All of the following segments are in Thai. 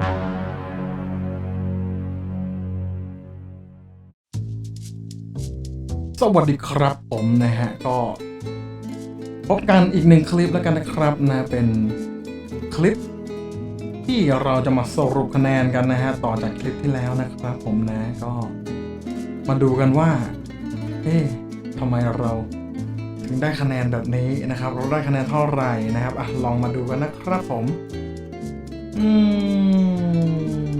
สวัสดีครับผมนะฮะ ก็พบกันอีกหนึ่งคลิปแล้วกันนะครับนะเป็นคลิปที่เราจะมาสรุปคะแนนกันนะฮะ ต่อจากคลิปที่แล้วนะครับ ผมนะก็มาดูกันว่า เอ๊ะทำไมเราถึงได้คะแนนแบบนี้นะครับ เราได้คะแนนเท่าไหร่นะครับอะลองมาดูกันนะครับผม อื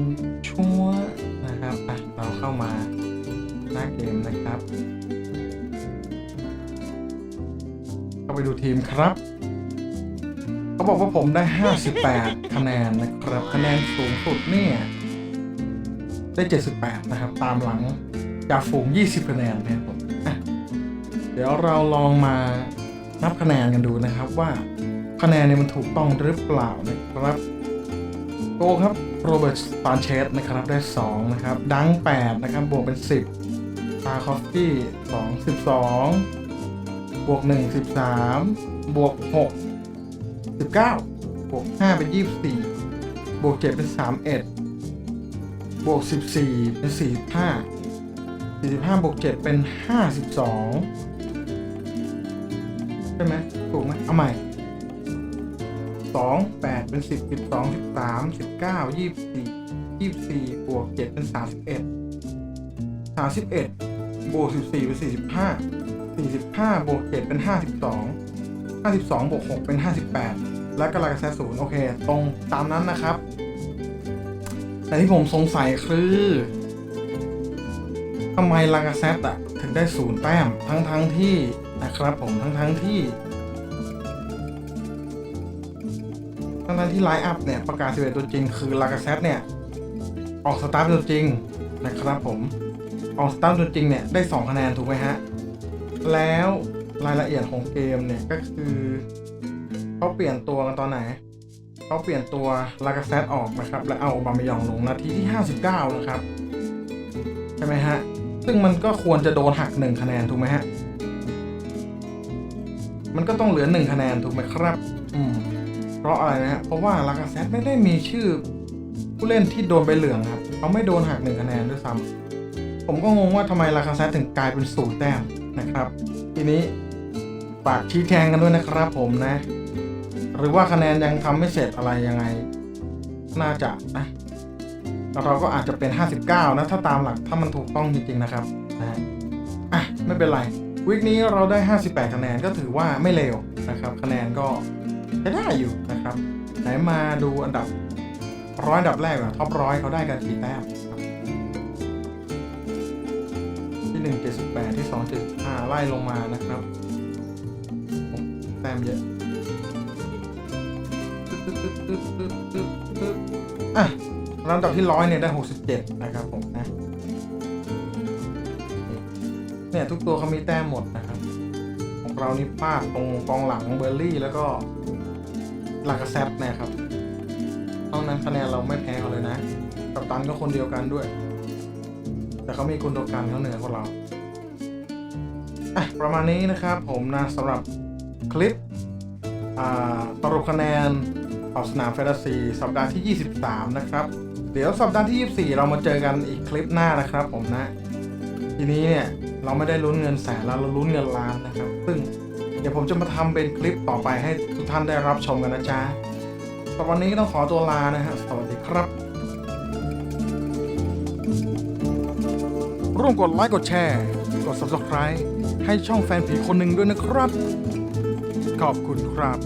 มชัวร์นะครับอะเราเข้ามาหน้าเกมนะครับ เข้าไปดูทีมครับ เขาบอกว่าผมได้ 58 คะแนนนะครับ คะแนนสูงสุดเนี่ยได้ 78 นะครับ ตามหลังจากฝูง 20 คะแนนนะครับผมเดี๋ยวเราลองมานับคะแนนกันดูนะครับว่าคะแนนเนี่ยมันถูกต้องหรือเปล่านะครับ โกครับโรเบิร์ตสตานเชสนะครับได้ 2 นะครับ ดัง 8 นะครับ บวกเป็น 10ตาคอฟฟี่2 12 บวก 1 13 บวก 6 19 บวก 5 เป็น 24 บวก 7 เป็น 31 บวก 14 เป็น 45 45 บวก 7 เป็น 52 ใช่ไหมถูกไหมเอาใหม่ 2 8 เป็น 10 12 13 19 24 24บวก7เป็น 31 31 บวก 14 เป็น 45 45 บวก 7 เป็น 52 52 บวก 6 เป็น 58 แล้วก็ลากาเซตศูนย์โอเค ตรงตามนั้นนะครับ แต่ที่ผมสงสัยคือทำไมลากาเซตอะถึงได้ศูนย์แต้มทั้งทั้งๆที่นะครับผมทั้งทั้งที่ ทั้งทั้งๆที่ไลน์อัพเนี่ยประกาศ11ตัวจริง คือลากาเซตเนี่ยออกสตาร์ทตัวจริงนะครับผมออกสตาร์ทตัวจริงเนี่ยได้ 2 คะแนนถูกไหมฮะ แล้วรายละเอียดของเกมเนี่ยก็คือเขาเปลี่ยนตัวกันตอนไหนเขาเปลี่ยนตัวลากาเซตออกนะครับ และเอาบามยองลงนาทีที่ 59 นะครับใช่ไหมฮะ ซึ่งมันก็ควรจะโดนหัก 1 คะแนนถูกไหมฮะ มันก็ต้องเหลือ 1 คะแนนถูกไหมครับ อืม เพราะอะไรนะฮะเพราะว่าลากาเซตไม่ได้มีชื่อ ผู้เล่นที่โดนใบเหลืองครับเขาไม่โดนหัก1คะแนนด้วยซ้ำผมก็งงว่าทำไมลากาเซตถึงกลายเป็นศูนย์แต้มนะครับ ทีนี้ฝากชี้แจงกันด้วยนะครับผมนะ หรือว่าคะแนนยังทำไม่เสร็จอะไรยังไง น่าจะนะเราก็อาจจะเป็น 59 นะ ถ้าตามหลักถ้ามันถูกต้องจริงๆนะครับนะฮะอะไม่เป็นไรวิกนี้เราได้ 58 คะแนนก็ถือว่าไม่เลวนะครับ คะแนนก็ ได้อยู่นะครับ ไหนมาดูอันดับร้อยอันดับแรกอะท็อปร้อยเขาได้กันกี่แต้มครับที่หนึ่งเจ็ดสิบแปดที่สองเจ็ดห้าไล่ลงมานะครับแต้มเยอะอะลำดับที่ร้อยเนี่ยได้หกสิบเจ็ดนะครับผมนะเนี่ยทุกตัวเขามีแต้มหมดนะครับ ของเรานี่พลาดตรงกองหลังเบอร์รี่แล้วก็ ลากาเซตเนะครับนอกนั้นคะแนนเราไม่แพ้เขาเลยนะ กับตันก็คนเดียวกันด้วย แต่เขามีกุนโดกันเขาเหนือกว่าเราอะประมาณนี้นะครับผมนะสำหรับคลิปอ่าสรุปคะแนนขอบสนามแฟนตาซีสัปดาห์ที่ 23 นะครับ เดี๋ยวสัปดาห์ที่ 24 เรามาเจอกันอีกคลิปหน้านะครับผมนะ ทีนี้เนี่ยเราไม่ได้ลุ้นเงินแสนแล้วเราลุ้นเงินล้านนะครับ ซึ่ง เดี๋ยวผมจะมาทำเป็นคลิปต่อไปให้ทุกท่านได้รับชมกันนะจ๊ะสำหรับวันนี้ต้องขอตัวลานะฮะสวัสดีครับ ร่วมกดไลค์กดแชร์ กด subscribe ให้ช่องแฟนผีคนหนึ่งด้วยนะครับ ขอบคุณครับ